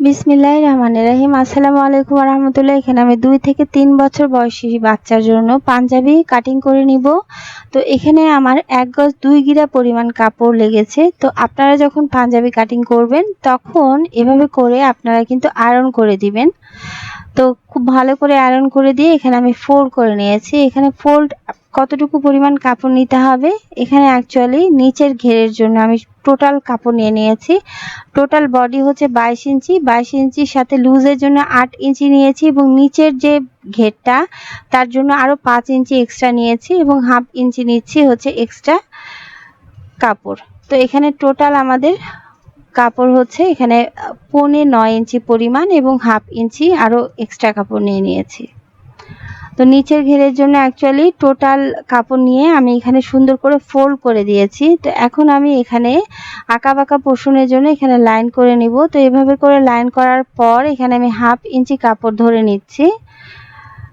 বিসমিল্লাহ রহমান রাহিম। আসসালামু আলাইকুম রহমতুল্লাহ এখানে আমি দুই থেকে তিন বছর বয়সী বাচ্চার জন্য পাঞ্জাবি কাটিং করে নিব। তো এখানে আমার এক গজ দুই গিরা পরিমাণ কাপড় লেগেছে। তো আপনারা যখন পাঞ্জাবি কাটিং করবেন, তখন এভাবে করে আপনারা কিন্তু আয়রন করে দিবেন। তো খুব ভালো করে আয়রন করে দিয়ে এখানে আমি ফোল্ড করে নিয়েছি। এখানে ফোল্ড কতটুকু পরিমাণ কাপড় নিতে হবে? এখানে অ্যাকচুয়ালি নিচের ঘেরের জন্য আমি টোটাল কাপড় নিয়ে নিয়েছি। টোটাল বডি হচ্ছে বাইশ ইঞ্চি। বাইশ ইঞ্চির সাথে লুজের জন্য আট ইঞ্চি নিয়েছি এবং নিচের যে ঘেরটা, তার জন্য আরও পাঁচ ইঞ্চি এক্সট্রা নিয়েছি এবং হাফ ইঞ্চি নিচ্ছি হচ্ছে এক্সট্রা কাপড়। তো এখানে টোটাল আমাদের কাপড় হচ্ছে এখানে পৌনে নয় ইঞ্চি পরিমাণ এবং হাফ ইঞ্চি আরও এক্সট্রা কাপড় নিয়ে নিয়েছি। তো নিচের ঘেরের জন্য অ্যাকচুয়ালি টোটাল কাপড় নিয়ে আমি এখানে সুন্দর করে ফোল্ড করে দিয়েছি। তো এখন আমি এখানে আঁকা বাঁকা পোষণের জন্য এখানে লাইন করে নিব। তো এভাবে করে লাইন করার পর এখানে আমি হাফ ইঞ্চি কাপড় ধরে নিচ্ছি।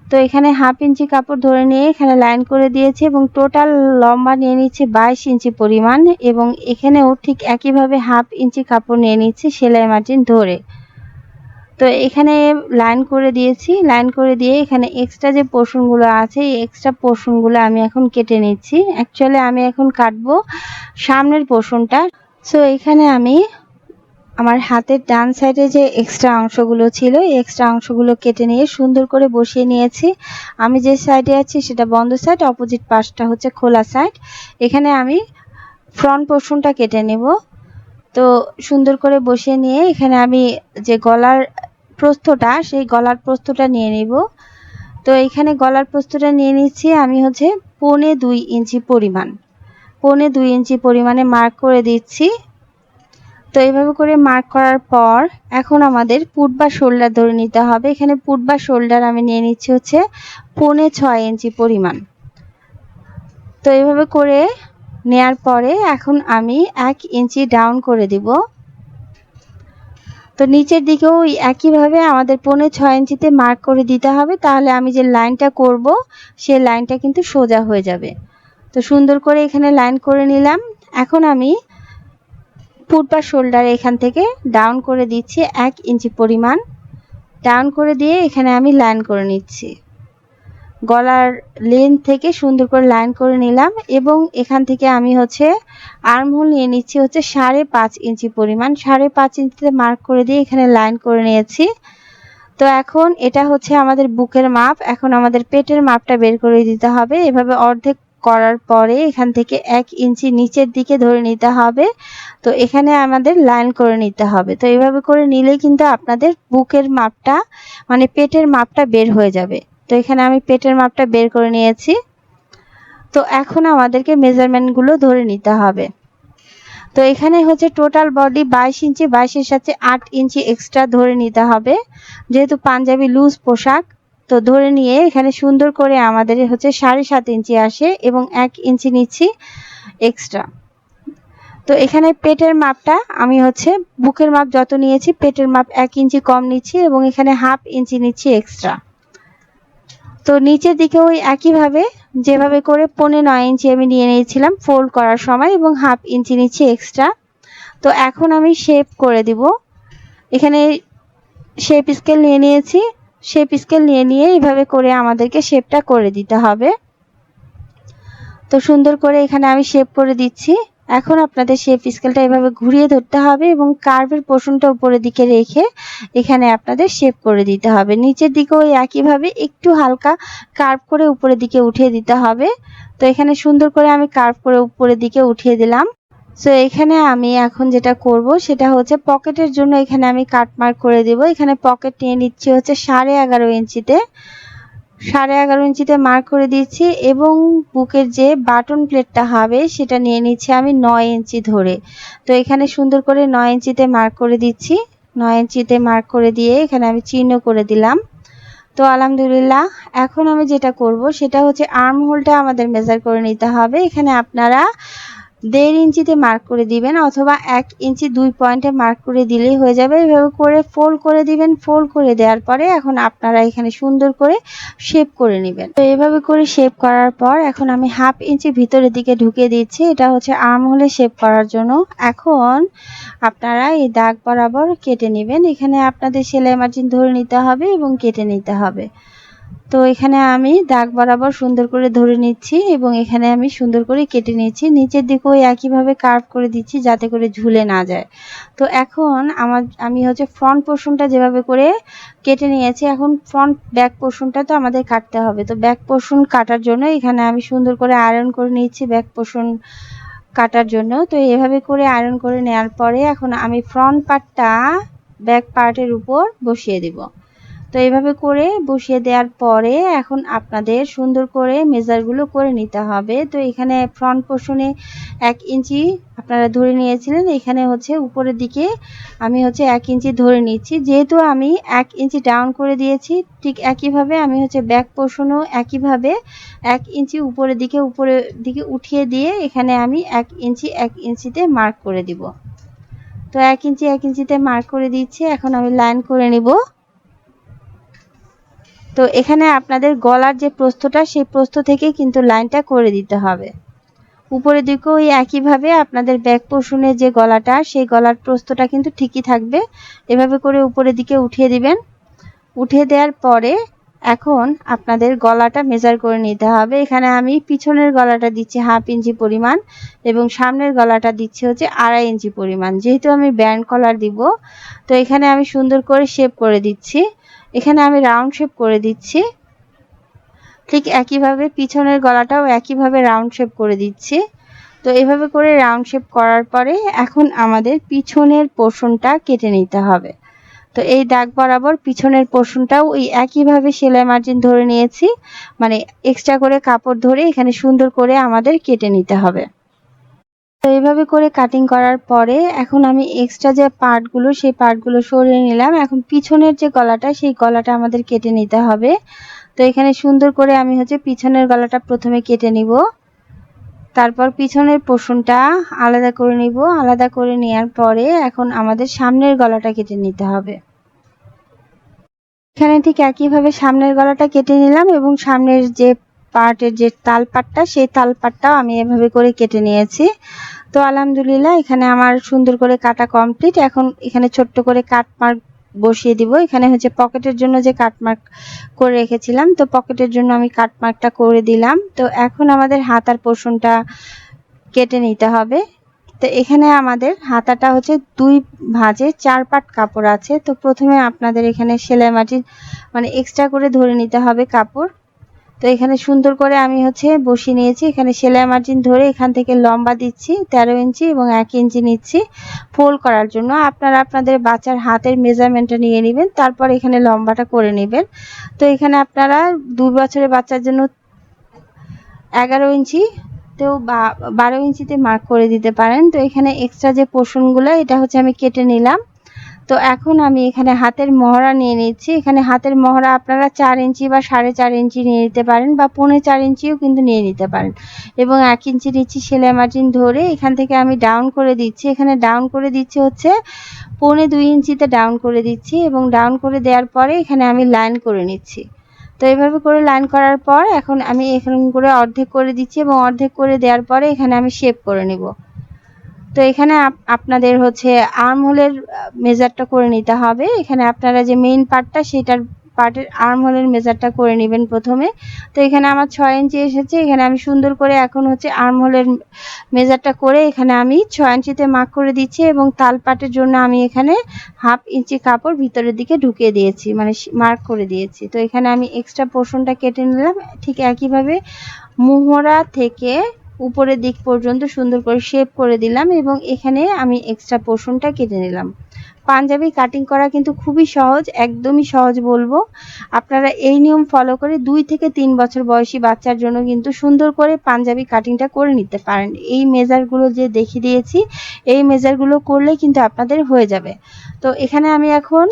তো এখানে হাফ ইঞ্চি কাপড় ধরে নিয়ে এখানে লাইন করে দিয়েছি এবং টোটাল লম্বা নিয়ে নিচ্ছি বাইশ ইঞ্চি পরিমাণ এবং এখানেও ঠিক একইভাবে হাফ ইঞ্চি কাপড় নিয়ে নিচ্ছি সেলাই মার্জিন ধরে। তো এখানে লাইন করে দিয়েছি। লাইন করে দিয়ে এখানে এক্সট্রা যে পোর্শনগুলো আছে, এই এক্সট্রা পোর্শনগুলো আমি এখন কেটে নিচ্ছি। অ্যাকচুয়ালি আমি এখন কাটবো সামনের পোর্শনটা সো এখানে আমি আমার হাতের ডান সাইডে যে এক্সট্রা অংশগুলো ছিল এক্সট্রা অংশগুলো কেটে নিয়ে সুন্দর করে বসিয়ে নিয়েছি। আমি যে সাইডে আছি সেটা বন্ধ সাইড অপোজিট পাশটা হচ্ছে খোলা সাইড এখানে আমি ফ্রন্ট পোর্শনটা কেটে নেব। তো সুন্দর করে বসিয়ে নিয়ে এখানে আমি যে গলার প্রস্থটা, সেই গলার প্রস্থটা নিয়ে নিব। তো এখানে গলার প্রস্থটা নিয়ে নিচ্ছি, আমি হচ্ছে পৌনে দুই ইঞ্চি পরিমাণ। পৌনে দুই ইঞ্চি পরিমাণে মার্ক করে দিচ্ছি। তো এইভাবে করে মার্ক করার পর, এখন আমাদের পুট বা শোল্ডার ধরে নিতে হবে। এখানে পুট বা শোল্ডার আমি নিয়ে নিচ্ছি হচ্ছে পৌনে ছয় ইঞ্চি পরিমাণ। তো এইভাবে করে নেয়ার পরে এখন আমি এক ইঞ্চি ডাউন করে দিব। তো নিচের দিকেও একইভাবে আমাদের পনেরো ছয় ইঞ্চিতে মার্ক করে দিতে হবে, তাহলে আমি যে লাইনটা করব, সে লাইনটা কিন্তু সোজা হয়ে যাবে। তো সুন্দর করে এখানে লাইন করে নিলাম। এখন আমি ফুট বা শোল্ডার এখান থেকে ডাউন করে দিচ্ছি এক ইঞ্চি পরিমাণ। ডাউন করে দিয়ে এখানে আমি লাইন করে নিচ্ছি। গলার লেন থেকে সুন্দর করে লাইন করে নিলাম এবং এখান থেকে আমি হচ্ছে আর্মহোল নিয়ে নিচ্ছি হচ্ছে সাড়ে পাঁচ ইঞ্চি পরিমাণ। সাড়ে পাঁচ ইঞ্চিতে মার্ক করে দিয়ে এখানে লাইন করে নিয়েছি। তো এখন এটা হচ্ছে আমাদের বুকের মাপ। এখন আমাদের পেটের মাপটা বের করে দিতে হবে। এভাবে অর্ধেক করার পরে এখান থেকে এক ইঞ্চি নিচের দিকে ধরে নিতে হবে। তো এখানে আমাদের লাইন করে নিতে হবে। তো এভাবে করে নিলে কিন্তু আপনাদের বুকের মাপটা মানে পেটের মাপটা বের হয়ে যাবে। তো এখানে আমি পেটের মাপটা বের করে নিয়েছি। তো এখন আমাদেরকে মেজারমেন্টগুলো ধরে নিতে হবে। তো এখানে হচ্ছে টোটাল বডি বাইশ ইঞ্চি, বাইশের সাথে আট ইঞ্চি এক্সট্রা ধরে নিতে হবে। যেহেতু পাঞ্জাবি লুজ পোশাক, তো ধরে নিয়ে এখানে সুন্দর করে আমাদের হচ্ছে সাড়ে সাত ইঞ্চি আসে এবং এক ইঞ্চি নিচ্ছি এক্সট্রা তো এখানে পেটের মাপটা আমি হচ্ছে বুকের মাপ যত নিয়েছি, পেটের মাপ এক ইঞ্চি কম নিচ্ছি এবং এখানে হাফ ইঞ্চি নিচ্ছি এক্সট্রা তো নিচের দিকে ওই একইভাবে যেভাবে করে পনে নয় ইঞ্চি আমি নিয়ে নিয়েছিলাম ফোল্ড করার সময় এবং হাফ ইঞ্চি নিচ্ছি এক্সট্রা তো এখন আমি শেপ করে দিব। এখানে শেপ স্কেল নিয়ে নিয়েছি। শেপ স্কেল নিয়ে নিয়ে এইভাবে করে আমাদেরকে শেপটা করে দিতে হবে। তো সুন্দর করে এখানে আমি শেপ করে দিচ্ছি। এখন আপনাদের শেপ স্কেলটা এভাবে ঘুরিয়ে ধরতে হবে এবং কার্ভের পোষণটা উপরের দিকে রেখে এখানে আপনাদের শেপ করে দিতে হবে। নিচের দিকেও একইভাবে একটু হালকা কার্ভ করে উপরের দিকে উঠিয়ে দিতে হবে। তো এখানে সুন্দর করে আমি কার্ভ করে উপরের দিকে উঠিয়ে দিলাম। সো এখানে আমি এখন যেটা করব সেটা হচ্ছে পকেটের জন্য এখানে আমি কাটমার্ক করে দেব। এখানে পকেট নিয়ে নিচ্ছি হচ্ছে সাড়ে এগারো ইঞ্চিতে। সাড়ে এগারো ইঞ্চিতে মার্ক করে দিচ্ছি এবং বুকের যে বাটন প্লেটটা হবে, সেটা নিয়ে নিচ্ছি আমি নয় ইঞ্চি ধরে। তো এখানে সুন্দর করে নয় ইঞ্চিতে মার্ক করে দিচ্ছি। নয় ইঞ্চিতে মার্ক করে দিয়ে এখানে আমি চিহ্ন করে দিলাম। তো আলহামদুলিল্লাহ, এখন আমি যেটা করব, সেটা হচ্ছে আর্ম হোলটা আমাদের মেজার করে নিতে হবে। এখানে আপনারা দেড় ইঞ্চিতে মার্ক করে দিবেন অথবা এক ইঞ্চি দুই পয়েন্টে মার্ক করে দিলেই হয়ে যাবে। এভাবে করে ফোল্ড করে দিবেন। ফোল্ড করে দেওয়ার পরে এখন আপনারা এখানে সুন্দর করে শেপ করে নেবেন। তো এভাবে করে শেপ করার পর এখন আমি হাফ ইঞ্চি ভিতরের দিকে ঢুকে দিচ্ছি। এটা হচ্ছে আর্ম হলে শেপ করার জন্য। এখন আপনারা এই দাগ বরাবর কেটে নেবেন। এখানে আপনাদের সেলাই মার্জিন ধরে নিতে হবে এবং কেটে নিতে হবে। তো এখানে আমি দাগ বরাবর সুন্দর করে ধরে নিচ্ছি এবং এখানে আমি সুন্দর করে কেটে নিচ্ছি। নিচের দিকেও একইভাবে কার্ভ করে দিচ্ছি যাতে করে ঝুলে না যায়। তো এখন আমার, আমি হচ্ছে ফ্রন্ট পোর্শনটা যেভাবে করে কেটে নিয়েছি, এখন ফ্রন্ট ব্যাক পোর্শনটা তো আমাদের কাটতে হবে। তো ব্যাক পোর্শন কাটার জন্য এখানে আমি সুন্দর করে আয়রন করে নিচ্ছি ব্যাক পোর্শন কাটার জন্য। তো এভাবে করে আয়রন করে নেওয়ার পরে এখন আমি ফ্রন্ট পার্টটা ব্যাক পার্টের উপর বসিয়ে দিব। তো এইভাবে করে বসিয়ে দেওয়ার পরে এখন আপনাদের সুন্দর করে মেজারগুলো করে নিতে হবে। তো এখানে ফ্রন্ট পোর্শনে এক ইঞ্চি আপনারা ধরে নিয়েছিলেন, এখানে হচ্ছে উপরের দিকে আমি হচ্ছে এক ইঞ্চি ধরে নিচ্ছি। যেহেতু আমি এক ইঞ্চি ডাউন করে দিয়েছি, ঠিক একইভাবে আমি হচ্ছে ব্যাক পোর্শনও একইভাবে এক ইঞ্চি উপরের দিকে উপরের দিকে উঠিয়ে দিয়ে এখানে আমি এক ইঞ্চি, এক ইঞ্চিতে মার্ক করে দিব। তো এক ইঞ্চি, এক ইঞ্চিতে মার্ক করে দিচ্ছি। এখন আমি লাইন করে নিব। তো এখানে আপনাদের গলার যে প্রস্থটা, সেই প্রস্থ থেকে কিন্তু লাইনটা করে দিতে হবে। উপরের দিকেও ওই একইভাবে আপনাদের ব্যাক পোর্শনের যে গলাটা, সেই গলার প্রস্থটা কিন্তু ঠিকই থাকবে। এভাবে করে উপরের দিকে উঠিয়ে দিবেন। উঠিয়ে দেওয়ার পরে এখন আপনাদের গলাটা মেজার করে নিতে হবে। এখানে আমি পিছনের গলাটা দিচ্ছি হাফ ইঞ্চি পরিমাণ এবং সামনের গলাটা দিচ্ছি হচ্ছে আড়াই ইঞ্চি পরিমাণ। যেহেতু আমি ব্যান্ড কলার দিব, তো এখানে আমি সুন্দর করে শেপ করে দিচ্ছি। এখানে আমি রাউন্ড শেপ করে দিচ্ছি। ঠিক একইভাবে পিছনের গলাটাও একইভাবে রাউন্ড শেপ করে দিচ্ছি। তো এভাবে করে রাউন্ড শেপ করার পরে এখন আমাদের পিছনের পোর্শনটা কেটে নিতে হবে। তো এই দাগ বরাবর পিছনের পোর্শনটাও ওই একইভাবে সেলাই মার্জিন ধরে নিয়েছি। মানে এক্সট্রা করে কাপড় ধরে এখানে সুন্দর করে আমাদের কেটে নিতে হবে। তো এইভাবে করে কাটিং করার পরে এখন আমি এক্সট্রা যে পার্টগুলো সেই পার্টগুলো সরিয়ে নিলাম। এখন পিছনের যে গলাটা, সেই গলাটা আমাদের কেটে নিতে হবে। তো এখানে সুন্দর করে আমি হচ্ছে পিছনের গলাটা প্রথমে কেটে নিব। তারপর পিছনের পোষণটা আলাদা করে নিব। আলাদা করে নেওয়ার পরে এখন আমাদের সামনের গলাটা কেটে নিতে হবে। এখানে ঠিক একইভাবে সামনের গলাটা কেটে নিলাম এবং সামনের যে পার্টের যে তাল পাটটা সেই তালপাটটাও আমি এভাবে করে কেটে নিয়েছি। তো আলহামদুলিল্লাহ, এখানে আমার সুন্দর করে কাটা কমপ্লিট এখন এখানে ছোট্ট করে কাট মার্ক বসিয়ে দিব। এখানে হচ্ছে পকেটের জন্য যে কাটমার্ক করে রেখেছিলাম, তো পকেটের জন্য আমি কাটমার্কটা করে দিলাম। তো এখন আমাদের হাতার পোর্শনটা কেটে নিতে হবে। তো এখানে আমাদের হাতাটা হচ্ছে দুই ভাঁজে চার পাট কাপড় আছে। তো প্রথমে আপনাদের এখানে সেলাই মাটির মানে এক্সট্রা করে ধরে নিতে হবে কাপড়। তো এখানে সুন্দর করে আমি হচ্ছে বসিয়ে নিয়েছি। এখানে সেলাই মার্জিন ধরে এখান থেকে লম্বা দিচ্ছি, তেরো ইঞ্চি এবং এক ইঞ্চি নিচ্ছি ফোল্ড করার জন্য। আপনারা আপনাদের বাচ্চার হাতের মেজারমেন্টটা নিয়ে নেবেন, তারপর এখানে লম্বাটা করে নেবেন। তো এখানে আপনারা দুই বছরের বাচ্চার জন্য এগারো ইঞ্চি তো বারো ইঞ্চিতে মার্ক করে দিতে পারেন। তো এখানে এক্সট্রা যে পোর্শনগুলো এটা হচ্ছে আমি কেটে নিলাম। তো এখন আমি এখানে হাতের মহড়া নিয়ে নিচ্ছি। এখানে হাতের মহড়া আপনারা চার ইঞ্চি বা সাড়ে চার ইঞ্চি নিয়ে নিতে পারেন বা পৌনে চার ইঞ্চিও কিন্তু নিয়ে নিতে পারেন। এবং এক ইঞ্চি নিচ্ছি সেলাই মার্জিন ধরে এখান থেকে আমি ডাউন করে দিচ্ছি। এখানে ডাউন করে দিচ্ছি হচ্ছে পৌনে দুই ইঞ্চিতে ডাউন করে দিচ্ছি এবং ডাউন করে দেওয়ার পরে এখানে আমি লাইন করে নিচ্ছি। তো এইভাবে করে লাইন করার পর এখন আমি এখানে করে অর্ধেক করে দিচ্ছি এবং অর্ধেক করে দেওয়ার পরে এখানে আমি শেপ করে নিব। তো এখানে আপনাদের হচ্ছে আর্ম হোলের মেজারটা করে নিতে হবে। এখানে আপনারা যে মেইন পার্টটা সেটার পার্টের আর্ম হোলের মেজারটা করে নেবেন প্রথমে। তো এখানে আমার ছয় ইঞ্চি এসেছে। এখানে আমি সুন্দর করে এখন হচ্ছে আর্ম হোলের মেজারটা করে এখানে আমি ছয় ইঞ্চিতে মার্ক করে দিচ্ছি এবং তাল পাটের জন্য আমি এখানে হাফ ইঞ্চি কাপড় ভিতরের দিকে ঢুকিয়ে দিয়েছি মানে মার্ক করে দিয়েছি। তো এখানে আমি এক্সট্রা পোর্শনটা কেটে নিলাম। ঠিক একইভাবে মোহরা থেকে উপরের দিক পর্যন্ত সুন্দর করে শেপ করে দিলাম এবং এখানে আমি এক্সট্রা পোর্শনটা কেটে নিলাম। পাঞ্জাবি কাটিং করা কিন্তু খুবই সহজ, একদমই সহজ বলব। আপনারা এই নিয়ম ফলো করে দুই থেকে তিন বছর বয়সী বাচ্চার জন্য কিন্তু সুন্দর করে পাঞ্জাবি কাটিংটা করে নিতে পারেন। এই মেজারগুলো যে দেখিয়ে দিয়েছি, এই মেজারগুলো করলে কিন্তু আপনাদের হয়ে যাবে। তো এখানে আমি এখন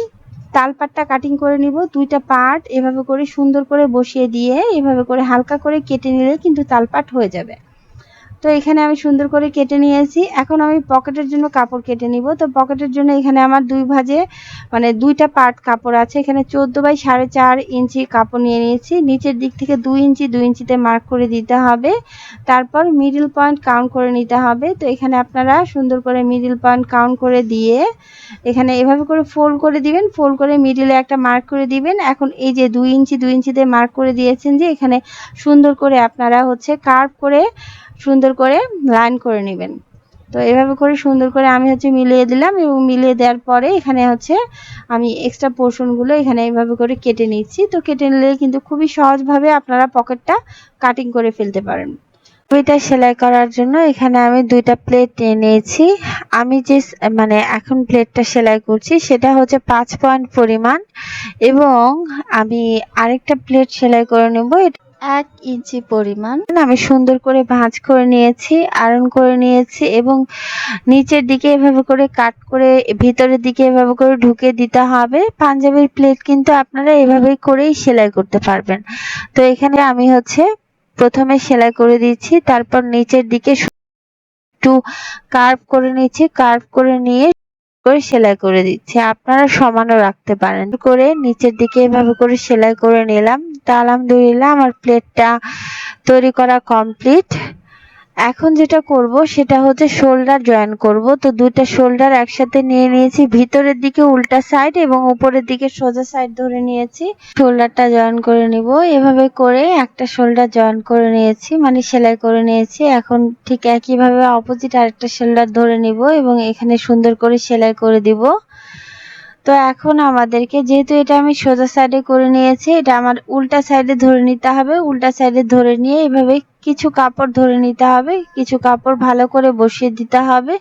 তাল পাটটা কাটিং করে নিব, দুইটা পার্ট এভাবে করে সুন্দর করে বসিয়ে দিয়ে এভাবে করে হালকা করে কেটে নিলে কিন্তু তালপাট হয়ে যাবে। তো এখানে আমি সুন্দর করে কেটে নিয়েছি। এখন আমি পকেটের জন্য কাপড় কেটে নিব। তো পকেটের জন্য এখানে আমার দুই ভাজে মানে দুইটা পার্ট কাপড় আছে। এখানে চোদ্দ বাই সাড়ে চার ইঞ্চি কাপড় নিয়ে নিয়েছি। নিচের দিক থেকে দুই ইঞ্চি, দুই ইঞ্চিতে মার্ক করে দিতে হবে। তারপর মিডিল পয়েন্ট কাউন্ট করে নিতে হবে। তো এখানে আপনারা সুন্দর করে মিডিল পয়েন্ট কাউন্ট করে দিয়ে, এখানে এভাবে করে ফোল্ড করে দিবেন। ফোল্ড করে মিডিলে একটা মার্ক করে দিবেন। এখন এই যে দুই ইঞ্চি, দুই ইঞ্চিতে মার্ক করে দিয়েছেন যে, এখানে সুন্দর করে আপনারা হচ্ছে কার্ভ করে সুন্দর করে লাইন করে নেবেন। তো এভাবে করে সুন্দর করে আমি হচ্ছে মিলিয়ে দিলাম এবং মিলিয়ে দেওয়ার পরে এখানে হচ্ছে আমি এক্সট্রা পোর্শনগুলো এখানে এইভাবে করে কেটে নিচ্ছি। তো কেটে নিলে কিন্তু খুবই সহজভাবে আপনারা পকেটটা কাটিং করে ফেলতে পারেন। দুইটা সেলাই করার জন্য এখানে আমি দুইটা প্লেট নিয়ে নিয়েছি। আমি যে মানে এখন প্লেটটা সেলাই করছি সেটা হচ্ছে পাঁচ পয়েন্ট পরিমাণ এবং আমি আরেকটা প্লেট সেলাই করে নেব। এক ইঞ্চি পরিমাণ। আমি সুন্দর করে ভাঁজ করে নিয়েছি, আয়রন করে নিয়েছি এবং নিচের দিকে এভাবে করে কাট করে, ভিতরের দিকে এভাবে করে ঢুকে দিতে হবে। পাঞ্জাবির প্লেট কিন্তু আপনারা এভাবেই করেই সেলাই করতে পারবেন। তো এখানে আমি হচ্ছে প্রথমে সেলাই করে দিচ্ছি, তারপর নিচের দিকে একটু কার্ভ করে নিচ্ছি কার্ভ করে নিয়ে করে সেলাই করে দিচ্ছি। আপনারা সমানও রাখতে পারেন। করে নিচের দিকে এভাবে করে সেলাই করে নিলাম। তা আলহামদুলিল্লাহ আমার প্লেটটা তৈরি করা কমপ্লিট এখন যেটা করব সেটা হচ্ছে শোল্ডার জয়েন করব। তো দুইটা শোল্ডার একসাথে নিয়ে নিয়েছি। ভিতরের দিকে উল্টা সাইড এবং উপরের দিকে সোজা সাইড ধরে নিয়েছি। শোল্ডারটা জয়েন করে নিব। এভাবে করে একটা শোল্ডার জয়েন করে নিয়েছি মানে সেলাই করে নিয়েছি। এখন ঠিক একইভাবে অপোজিট আরেকটা শোল্ডার ধরে নিব এবং এখানে সুন্দর করে সেলাই করে দিব। তো এখন আমাদেরকে যেহেতু এটা আমি সোজা সাইডে করে নিয়েছি, এটা আমার উল্টা সাইডে ধরে নিতে হবে। উল্টা সাইডে ধরে নিয়ে এভাবে কিছু কাপড় ধরে নিতে হবে, কিছু কাপড় ভালো করে বসিয়ে দিতে হবে।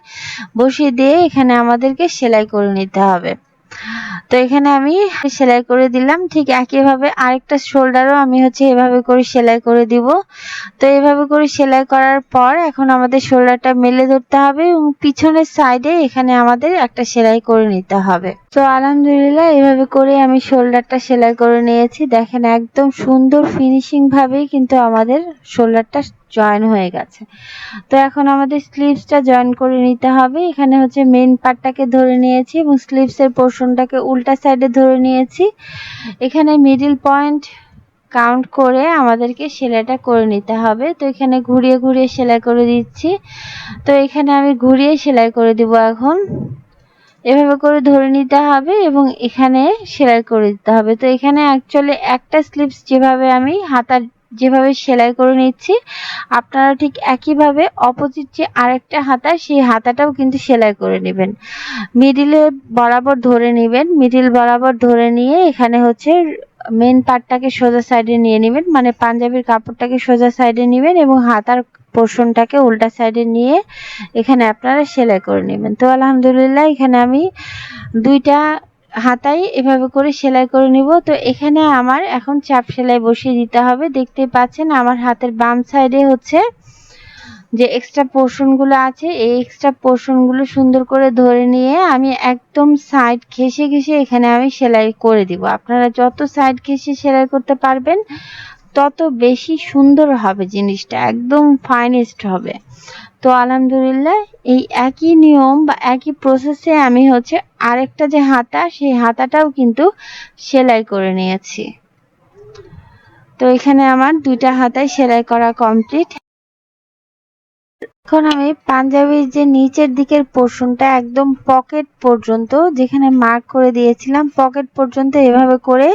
বসিয়ে দিয়ে এখানে আমাদেরকে সেলাই করে নিতে হবে। তো এখানে আমি সেলাই করে দিলাম। ঠিক একইভাবে আরেকটা শোল্ডারও আমি হচ্ছে এভাবে করে সেলাই করে দিব। তো এভাবে করে সেলাই করার পর এখন আমাদের শোল্ডারটা মেলে ধরতে হবে এবং পিছনের সাইডে এখানে আমাদের একটা সেলাই করে নিতে হবে। তো আলহামদুলিল্লাহ এভাবে করে আমি শোল্ডারটা সেলাই করে নিয়েছি। দেখেন একদম সুন্দর ফিনিশিং ভাবেই কিন্তু আমাদের শোল্ডারটা জয়েন হয়ে গেছে। তো এখন আমাদের স্লিভসটা জয়েন করে নিতে হবে। এখানে হচ্ছে মেন পার্টটাকে ধরে নিয়েছি এবং স্লিভসের পোর্শনটাকে উল্টা সাইডে ধরে নিয়েছি। এখানে মিডিল পয়েন্ট কাউন্ট করে আমাদেরকে সেলাইটা করে নিতে হবে। তো এখানে ঘুরিয়ে ঘুরিয়ে সেলাই করে দিচ্ছি। তো এখানে আমি ঘুরিয়ে সেলাই করে দিব এখন। এভাবে করে ধরে নিতে হবে এবং এখানে সেলাই করে দিতে হবে। তো এখানে অ্যাকচুয়ালি একটা স্লিপস যেভাবে আমি হাতার যেভাবে সেলাই করে নিচ্ছি, আপনারা ঠিক একইভাবে অপোজিট যে আরেকটা হাতা, সেই হাতাটাও কিন্তু সেলাই করে নেবেন। মিডিলে বরাবর ধরে নেবেন মিডিল বরাবর ধরে নিয়ে এখানে হচ্ছে মেন পার্টটাকে সোজা সাইডে নিয়ে নেবেন মানে পাঞ্জাবির কাপড়টাকে সোজা সাইডে নেবেন এবং হাতার পোর্শনটাকে উল্টা সাইডে নিয়ে এখানে আপনারা সেলাই করে নেবেন। তো আলহামদুলিল্লাহ, এখানে আমি দুইটা হাতাই এভাবে করে সেলাই করে নিব। তো এখানে আমার এখন চাপ সেলাই বসিয়ে দিতে হবে। দেখতে পাচ্ছেন আমার হাতের বাম সাইডে হচ্ছে যে এক্সট্রা পোর্শনগুলো আছে। এই এক্সট্রা পোর্শনগুলো সুন্দর করে ধরে নিয়ে আমি একদম সাইড ঘেসে ঘেসে এখানে আমি সেলাই করে দিব। আপনারা যত সাইড ঘেসে সেলাই করতে পারবেন তত বেশি সুন্দর হবে জিনিসটা, একদম ফাইনেস্ট হবে। তো আলহামদুলিল্লাহ, এই একই নিয়ম বা একই প্রসেসে আমি হচ্ছে আরেকটা যে হাতা, সেই হাতাটাও কিন্তু সেলাই করে নিয়েছি। তো এখানে আমার দুইটা হাতায় সেলাই করা কমপ্লিট এখন আমি পাঞ্জাবির যে নিচের দিকের পোর্শনটা একদম পকেট পর্যন্ত, যেখানে মার্ক করে দিয়েছিলাম পকেট পর্যন্ত এভাবে করে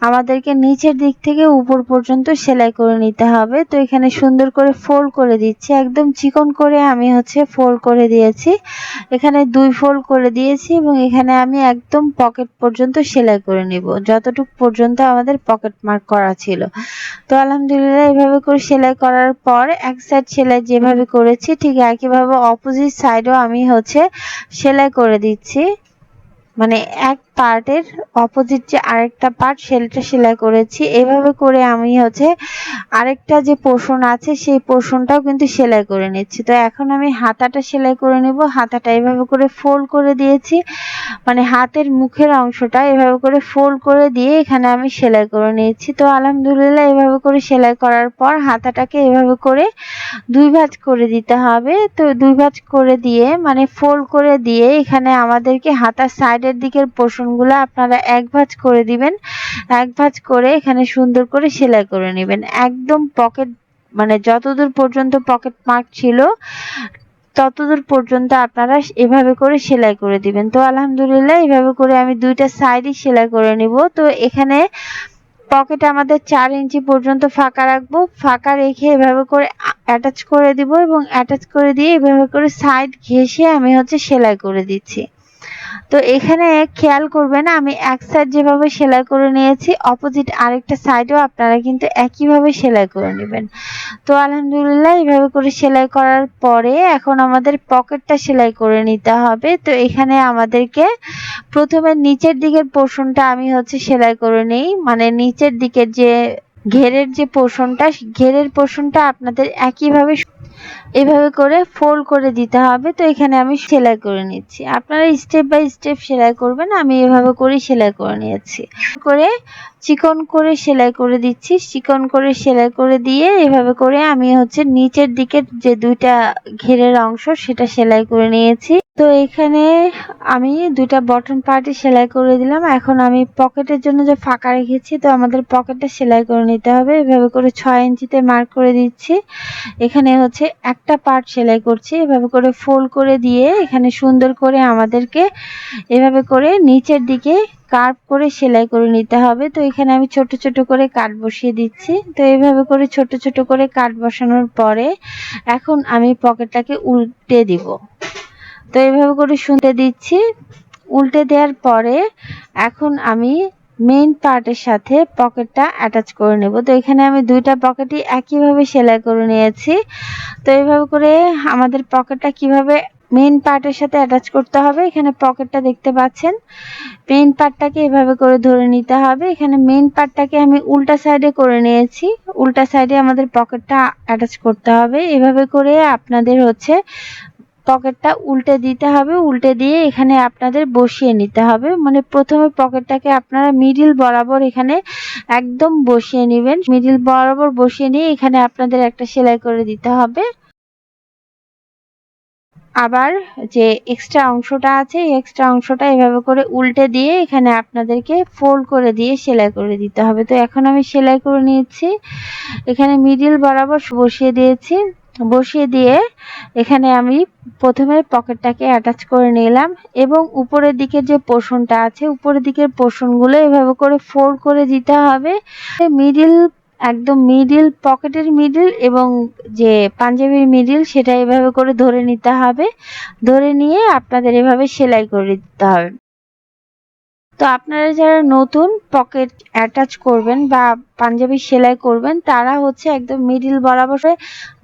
আমাদেরকে নিচের দিক থেকে উপর পর্যন্ত সেলাই করে নিতে হবে। তো এখানে সুন্দর করে ফোল্ড করে দিচ্ছি। একদম চিকন করে আমি হচ্ছে ফোল্ড করে দিয়েছি। এখানে দুই ফোল্ড করে দিয়েছি এবং এখানে আমি একদম পকেট পর্যন্ত সেলাই করে নিব। যতটুকু পর্যন্ত আমাদের পকেট মার্ক করা ছিল। তো আলহামদুলিল্লাহ এভাবে করে সেলাই করার পর এক সাইড সেলাই যেভাবে করেছি ঠিক একইভাবে অপোজিট সাইডেও আমি হচ্ছে সেলাই করে দিচ্ছি। মানে এক পার্টের অপোজিট যে আরেকটা পার্ট সেলটা সেলাই করেছি। এভাবে করে আমি হচ্ছে আরেকটা যে পোর্শন আছে, সেই পোর্শনটাও কিন্তু সেলাই করে নিচ্ছি। তো এখন আমি হাতাটা সেলাই করে নেব। হাতাটা এভাবে করে ফোল্ড করে দিয়েছি। মানে হাতের মুখের অংশটা এভাবে করে ফোল্ড করে দিয়ে এখানে আমি সেলাই করে নিয়েছি। তো আলহামদুলিল্লাহ এভাবে করে সেলাই করার পর হাতাটাকে এভাবে করে দুই ভাঁজ করে দিতে হবে। তো দুই ভাঁজ করে দিয়ে মানে ফোল্ড করে দিয়ে এখানে আমাদেরকে হাতার সাইডের দিকের পোর্শনগুলো আপনারা এক ভাঁজ করে দিবেন। এক ভাঁজ করে এখানে সুন্দর করে সেলাই করে নেবেন। একদম পকেট মানে যতদূর পর্যন্ত পকেট মার্ক ছিল, ততদূর পর্যন্ত আপনারা এভাবে করে সেলাই করে দিবেন। তো আলহামদুলিল্লাহ, এভাবে করে আমি দুইটা সাইডই সেলাই করে নিব। তো এখানে পকেট আমাদের চার ইঞ্চি পর্যন্ত ফাঁকা রাখব। ফাঁকা রেখে এভাবে করে অ্যাটাচ করে দিব এবং অ্যাটাচ করে দিয়ে এভাবে করে সাইড ঘেঁষে আমি হচ্ছে সেলাই করে দিচ্ছি। তো এখানে খেয়াল করবেন, আমি এক সাইড যেভাবে সেলাই করে নিয়েছি অপোজিট আরেকটা সাইডেও আপনারা কিন্তু একইভাবে সেলাই করে নেবেন। তো আলহামদুলিল্লাহ, এইভাবে করে সেলাই করার পরে এখন আমাদের পকেটটা সেলাই করে নিতে হবে। তো এখানে আমাদেরকে প্রথমে নিচের দিকের পোর্শনটা আমি হচ্ছে সেলাই করে নেই মানে নিচের দিকের যে ঘেরের যে পোর্শনটা ঘেরের পোর্শনটা আপনাদের একইভাবে এভাবে করে ফোল্ড করে দিতে হবে। তো এখানে আমি সেলাই করে নিচ্ছি। আপনারা স্টেপ বাই স্টেপ সেলাই করবেন, আমি এভাবে করেই সেলাই করে নিয়েছি। করে চিকন করে সেলাই করে দিচ্ছি। চিকন করে সেলাই করে দিয়ে এভাবে করে আমি হচ্ছে নিচের দিকের যে দুইটা ঘেরের অংশ সেটা সেলাই করে নিয়েছি। তো এখানে আমি দুইটা বটন পার্টি সেলাই করে দিলাম। এখন আমি পকেটের জন্য যে ফাঁকা রেখেছি, তো আমাদের পকেটটা সেলাই করে নিতে হবে। এভাবে করে ছয় ইঞ্চিতে মার্ক করে দিচ্ছি। এখানে হচ্ছে একটা পার্ট সেলাই করছি। এভাবে করে ফোল্ড করে দিয়ে এখানে সুন্দর করে আমাদেরকে এভাবে করে নিচের দিকে কার্ভ করে সেলাই করে নিতে হবে। তো এখানে আমি ছোট ছোট করে কাট বসিয়ে দিচ্ছি। তো এইভাবে করে ছোট ছোট করে কাট বসানোর পরে এখন আমি পকেটটাকে উল্টে দিব। তো এইভাবে করে শুনতে দিচ্ছি। উল্টে দেওয়ার পরে এখন আমি মেইন পার্টের সাথে পকেটটা অ্যাটাচ করে নেব। তো এখানে আমি দুইটা পকেটই একইভাবে সেলাই করে নিয়েছি। তো এইভাবে করে আমাদের পকেটটা কীভাবে মেইন পার্টের সাথে অ্যাটাচ করতে হবে। এখানে পকেটটা দেখতে পাচ্ছেন। মেইন পার্টটাকে এভাবে করে ধরে নিতে হবে। এখানে মেইন পার্টটাকে আমি উল্টা সাইডে করে নিয়েছি। উল্টা সাইডে আমাদের পকেটটা অ্যাটাচ করতে হবে। এভাবে করে আপনাদের হচ্ছে পকেটটা উল্টে দিতে হবে। উল্টে দিয়ে এখানে আপনাদের বসিয়ে নিতে হবে। মানে প্রথমে পকেটটাকে আপনারা মিডিল বরাবর এখানে একদম বসিয়ে নেবেন। মিডিল বরাবর বসিয়ে নিয়ে এখানে আপনাদের একটা সেলাই করে দিতে হবে। আবার যে এক্সট্রা অংশটা আছে, এই এক্সট্রা অংশটা এভাবে করে উল্টে দিয়ে এখানে আপনাদেরকে ফোল্ড করে দিয়ে সেলাই করে দিতে হবে। তো এখন আমি সেলাই করে নিয়েছি। এখানে মিডিল বরাবর বসিয়ে দিয়েছি। বসিয়ে দিয়ে এখানে আমি প্রথমে পকেটটাকে অ্যাটাচ করে নিলাম এবং উপরের দিকের যে পোর্শনটা আছে, উপরের দিকের পোর্শনগুলো এভাবে করে ফোল্ড করে দিতে হবে। মিডিল একদম মিডিল পকেটের মিডিল এবং যে পাঞ্জাবির মিডিল সেটা এভাবে করে ধরে নিতে হবে। ধরে নিয়ে আপনাদের এভাবে সেলাই করে দিতে হবে। তো আপনারা যারা নতুন পকেট অ্যাটাচ করবেন বা পাঞ্জাবি সেলাই করবেন, তারা হচ্ছে একদম মিডিল বরাবর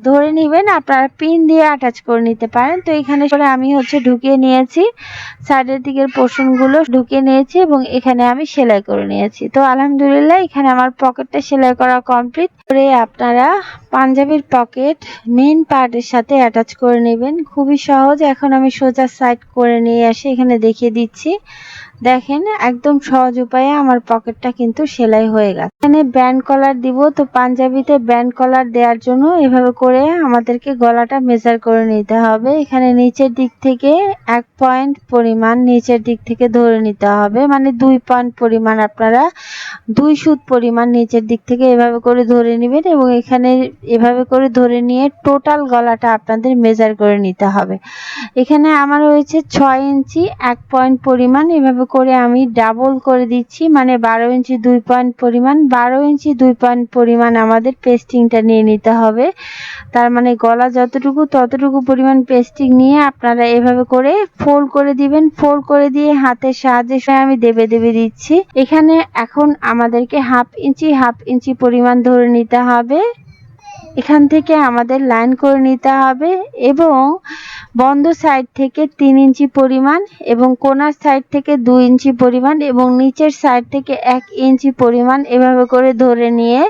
ধরে নেবেন, আপনারা পিন দিয়ে অ্যাটাচ করে নিতে পারেন। তো এখানে করে আমি হচ্ছে ঢুকিয়ে নিয়েছি সাইডের দিকের পোর্শনগুলো ঢুকিয়ে নিয়েছি এবং এখানে আমি সেলাই করে নিয়েছি। তো আলহামদুলিল্লাহ, এখানে আমার পকেটটা সেলাই করা কমপ্লিট করে আপনারা পাঞ্জাবির পকেট মেন পার্টের সাথে অ্যাটাচ করে নেবেন। খুবই সহজ, এখন আমি সোজা সাইড করে নিয়ে আসি এখানে দেখিয়ে দিচ্ছি। দেখেন, একদম সহজ উপায়ে আমার পকেটটা কিন্তু সেলাই হয়ে গেছে। এখানে ব্যান্ড কলার দিব, তো পাঞ্জাবিতে ব্যান্ড কলার দেওয়ার জন্য এভাবে করে আমাদেরকে গলাটা মেজার করে নিতে হবে। এখানে নিচের দিক থেকে এক পয়েন্ট পরিমাণ নিচের দিক থেকে ধরে নিতে হবে। মানে দুই পয়েন্ট পরিমাণ আপনারা দুই সুত পরিমাণ নিচের দিক থেকে এভাবে করে ধরে নেবেন এবং এখানে এভাবে করে ধরে নিয়ে টোটাল গলাটা আপনাদের মেজার করে নিতে হবে। এখানে আমার হয়েছে ছয় ইঞ্চি, এক পয়েন্ট পরিমাণ। এভাবে করে আমি ডাবল করে দিচ্ছি মানে বারো ইঞ্চি দুই পয়েন্ট পরিমাণ, বারো ইঞ্চি দুই পয়েন্ট পরিমাণ আমাদের পেস্টিংটা নিয়ে নিতে হবে। তার মানে গলা যতটুকু ততটুকু পরিমাণ পেস্টিং নিয়ে আপনারা এভাবে করে ফোল্ড করে দিবেন। ফোল্ড করে দিয়ে হাতের সাহায্যে আমি দেবে দেবে দিচ্ছি। এখানে এখন আমাদেরকে হাফ ইঞ্চি হাফ ইঞ্চি পরিমাণ ধরে নিতে হবে। এখান থেকে আমাদের লাইন করে নিতে হবে এবং বন্ধ সাইড থেকে তিন ইঞ্চি পরিমাণ এবং কোনার সাইড থেকে দু ইঞ্চি পরিমাণ এবং নিচের সাইড থেকে এক ইঞ্চি পরিমাণ এভাবে করে ধরে নিয়ে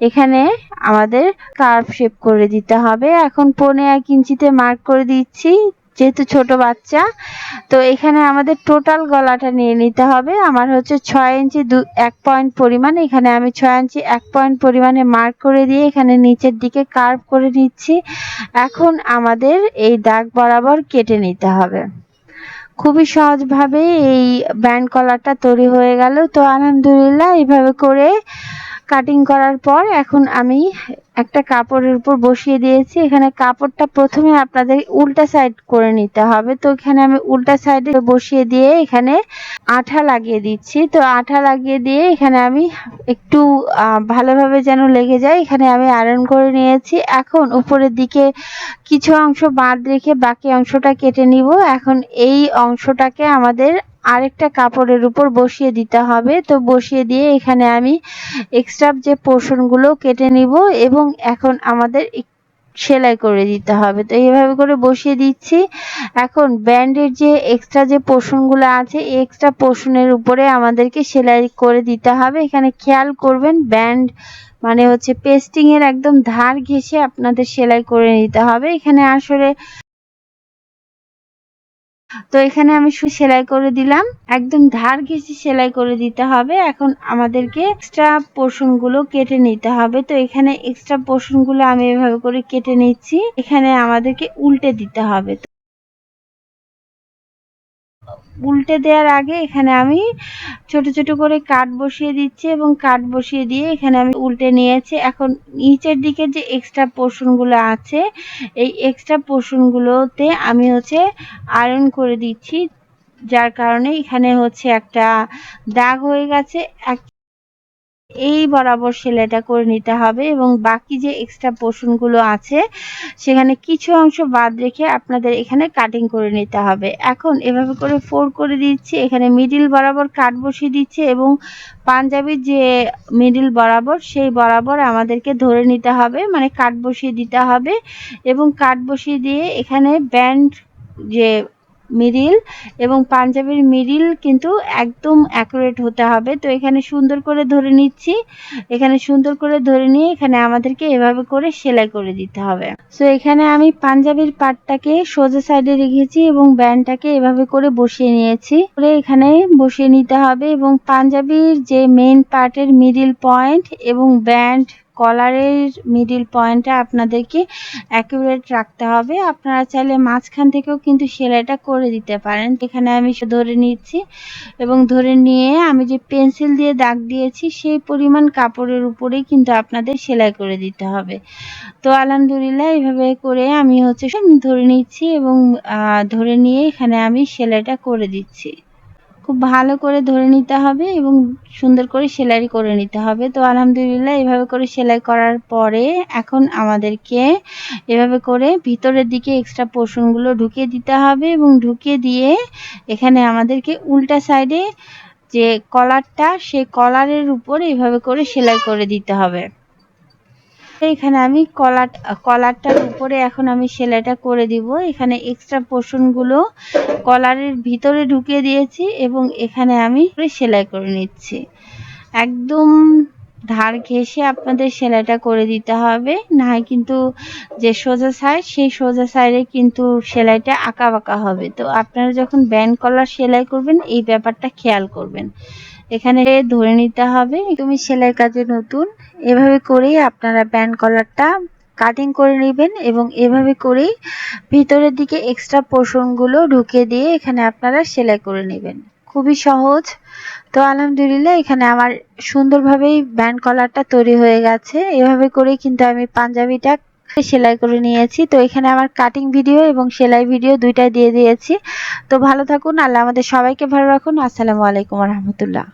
এখানে আমাদের কার্ভ শেপ করে দিতে হবে। এখন পনে এক ইঞ্চিতে মার্ক করে দিচ্ছি। যেহেতু ছোট বাচ্চা, তো এখানে আমাদের টোটাল গলাটা নিয়ে নিতে হবে। আমার হচ্ছে ছয় ইঞ্চি দু, এক পয়েন্ট পরিমাণ। এখানে আমি ছয় ইঞ্চি এক পয়েন্ট পরিমাণে মার্ক করে দিয়ে এখানে নিচের দিকে কার্ভ করে নিচ্ছি। এখন আমাদের এই দাগ বরাবর কেটে নিতে হবে। খুবই সহজভাবে এই ব্যান্ড কলারটা তৈরি হয়ে গেল। তো আলহামদুলিল্লাহ, এইভাবে করে কাটিং করার পর এখন আমি একটা কাপড়ের উপর বসিয়ে দিয়েছি। এখানে কাপড়টা প্রথমে আপনাদের উল্টা সাইড করে নিতে হবে। তো এখানে আমি উল্টা সাইডে বসিয়ে দিয়ে এখানে আঠা লাগিয়ে দিচ্ছি। তো আঠা লাগিয়ে দিয়ে এখানে আমি একটু ভালোভাবে যেন লেগে যায়, এখানে আমি আয়রন করে নিয়েছি। এখন উপরের দিকে কিছু অংশ বাদ রেখে বাকি অংশটা কেটে নিব। এখন এই অংশটাকে আমাদের আরেকটা কাপড়ের উপর বসিয়ে দিতে হবে। তো বসিয়ে দিয়ে এখানে আমি এক্সট্রা যে পোর্শনগুলো কেটে নিব এবং এখন আমাদের সেলাই করে দিতে হবে। তো এইভাবে করে বসিয়ে দিচ্ছি। এখন ব্যান্ডের যে এক্সট্রা যে পোর্শনগুলো আছে এক্সট্রা পোর্শনের উপরে আমাদেরকে সেলাই করে দিতে হবে। এখানে খেয়াল করবেন, ব্যান্ড মানে হচ্ছে পেস্টিং এর একদম ধার ঘেঁষে আপনাদের সেলাই করে নিতে হবে। এখানে আসলে তো এখানে আমি সেলাই করে দিলাম। একদম ধার ঘেঁষে সেলাই করে দিতে হবে। এখন আমাদেরকে এক্সট্রা পোর্শনগুলো কেটে নিতে হবে। তো এখানে এক্সট্রা পোর্শনগুলো আমি এভাবে করে কেটে নিচ্ছি। এখানে আমাদেরকে উল্টে দিতে হবে। উল্টে দেওয়ার আগে এখানে আমি ছোট ছোট করে কাঠ বসিয়ে দিচ্ছি এবং কাঠ বসিয়ে দিয়ে এখানে আমি উল্টে নিয়েছি। এখন নিচের দিকে যে এক্সট্রা পোর্শনগুলো আছে, এই এক্সট্রা পোর্শনগুলোতে আমি হচ্ছে আয়রন করে দিচ্ছি, যার কারণে এখানে হচ্ছে একটা দাগ হয়ে গেছে। এক এই বরাবর সেলাইটা করে নিতে হবে এবং বাকি যে এক্সট্রা পোর্শনগুলো আছে, সেখানে কিছু অংশ বাদ রেখে আপনাদের এখানে কাটিং করে নিতে হবে। এখন এভাবে করে ফোর করে দিচ্ছি, এখানে মিডিল বরাবর কাট বসিয়ে দিচ্ছে এবং পাঞ্জাবির যে মিডিল বরাবর, সেই বরাবর আমাদেরকে ধরে নিতে হবে মানে কাট বসিয়ে দিতে হবে এবং কাট বসিয়ে দিয়ে এখানে ব্যান্ড যে মিডিল এবং পাঞ্জাবির মিডিল কিন্তু একদম অ্যাকুরেট হতে হবে। তো এখানে সুন্দর করে ধরে নিচ্ছি। এখানে সুন্দর করে ধরে নিয়ে এখানে আমাদেরকে এভাবে করে সেলাই করে দিতে হবে। সো এখানে আমি পাঞ্জাবির পাটটাকে সোজা সাইডে রেখেছি এবং ব্যান্ডটাকে এভাবে করে বসিয়ে নিয়েছি। করে এখানে বসিয়ে নিতে হবে এবং পাঞ্জাবির যে মেইন পার্টের মিডিল পয়েন্ট এবং ব্যান্ড কলারের মিডিল পয়েন্টটা আপনাদেরকে অ্যাকুরেট রাখতে হবে। আপনারা চাইলে মাঝখান থেকেও কিন্তু সেলাইটা করে দিতে পারেন। এখানে আমি ধরে নিচ্ছি এবং ধরে নিয়ে আমি যে পেন্সিল দিয়ে দাগ দিয়েছি, সেই পরিমাণ কাপড়ের উপরেই কিন্তু আপনাদের সেলাই করে দিতে হবে। তো আলহামদুলিল্লাহ এইভাবে করে আমি হচ্ছে ধরে নিচ্ছি এবং ধরে নিয়ে এখানে আমি সেলাইটা করে দিচ্ছি। খুব ভালো করে ধরে নিতে হবে এবং সুন্দর করে সেলাই করে নিতে হবে। তো আলহামদুলিল্লাহ এভাবে করে সেলাই করার পরে এখন আমাদেরকে এভাবে করে ভিতরের দিকে এক্সট্রা পোর্শনগুলো ঢুকিয়ে দিতে হবে এবং ঢুকিয়ে দিয়ে এখানে আমাদেরকে উল্টা সাইডে যে কলারটা সেই কলারের উপর এভাবে করে সেলাই করে দিতে হবে। এখানে আমি কলার কলারটার উপরে এখন আমি সেলাইটা করে দিব। এখানে এক্সট্রা পোর্শনগুলো কলারের ভিতরে ঢুকিয়ে দিয়েছি এবং এখানে আমি সেলাই করে নিচ্ছি। একদম ধার ঘেসে আপনাদের সেলাইটা করে দিতে হবে। না কিন্তু যে সোজা সাইড সেই সোজা সাইডে কিন্তু সেলাইটা আঁকা বাঁকা হবে। তো আপনারা যখন ব্যান্ড কলার সেলাই করবেন, এই ব্যাপারটা খেয়াল করবেন। এখানে ধরে নিতে হবে, তুমি সেলাই কাজে নতুন। এভাবে করেই আপনারা ব্যান্ড কলারটা কাটিং করে নেবেন এবং এভাবে করেই ভিতরের দিকে এক্সট্রা পোর্শনগুলো ঢুকে দিয়ে এখানে আপনারা সেলাই করে নেবেন। খুবই সহজ। তো আলহামদুলিল্লাহ, এখানে আমার সুন্দরভাবেই ব্যান্ড কলারটা তৈরি হয়ে গেছে। এভাবে করেই কিন্তু আমি পাঞ্জাবিটা সেলাই করে নিয়েছি। তো এখানে আমার কাটিং ভিডিও এবং সেলাই ভিডিও দুইটাই দিয়ে দিয়েছি। তো ভালো থাকুন, আল্লাহ আমাদের সবাইকে ভালো রাখুন। আসসালামু আলাইকুম রহমতুল্লাহ।